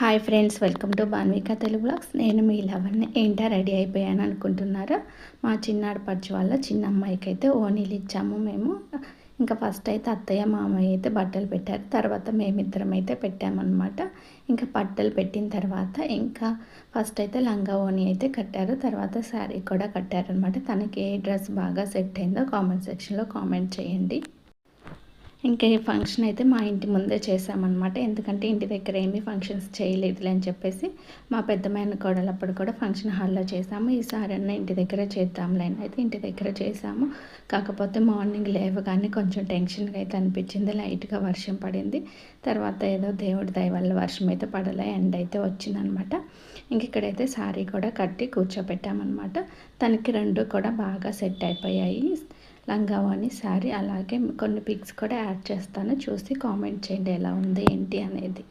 Hi friends welcome to Banvika Telugu blogs నేను మీ లవర్ని ఏంటా రెడీ అయిపోయాను అనుకుంటున్నారా? మా చిన్నాడు పరచు వాళ్ళ చిన్న అమ్మాయికి అయితే ఓనీలు ఇచ్చాము మేము. ఇంకా ఫస్ట్ అయితే అత్తయ్య మామయ్య అయితే బట్టలు పెట్టారు. తర్వాత మేమిద్దరం అయితే పెట్టామన్నమాట. ఇంకా బట్టలు పెట్టిన తర్వాత ఇంకా ఫస్ట్ అయితే లంగా ఓని అయితే కట్టారు. తర్వాత శారీ కూడా కట్టారనమాట తనకి ఏ డ్రెస్ బాగా సెట్ అయిందో కామెంట్ సెక్షన్లో కామెంట్ చేయండి. ఇంకా ఈ ఫంక్షన్ అయితే మా ఇంటి ముందే చేసామన్నమాట ఎందుకంటే ఇంటి దగ్గర ఏమీ ఫంక్షన్స్ చేయలేదులే అని చెప్పేసి మా పెద్దమైన కోడలప్పుడు కూడా ఫంక్షన్ హాల్లో చేసాము ఈసారి అన్న ఇంటి దగ్గర చేద్దాంలే అని అయితే ఇంటి దగ్గర చేసాము కాకపోతే మార్నింగ్ లేవగానే కొంచెం టెన్షన్గా అయితే అనిపించింది. లైట్గా వర్షం పడింది. తర్వాత ఏదో దేవుడి దయ వల్ల వర్షం అయితే పడలే ఎండ్ అయితే వచ్చిందనమాట ఇంక ఇక్కడైతే శారీ కూడా కట్టి కూర్చోబెట్టామన్నమాట. తనకి రెండు కూడా బాగా సెట్ అయిపోయాయి. లంగావాణి శారీ అలాగే కొన్ని పిక్స్ కూడా యాడ్ చేస్తాను. చూసి కామెంట్ చేయండి ఎలా ఉంది ఏంటి అనేది.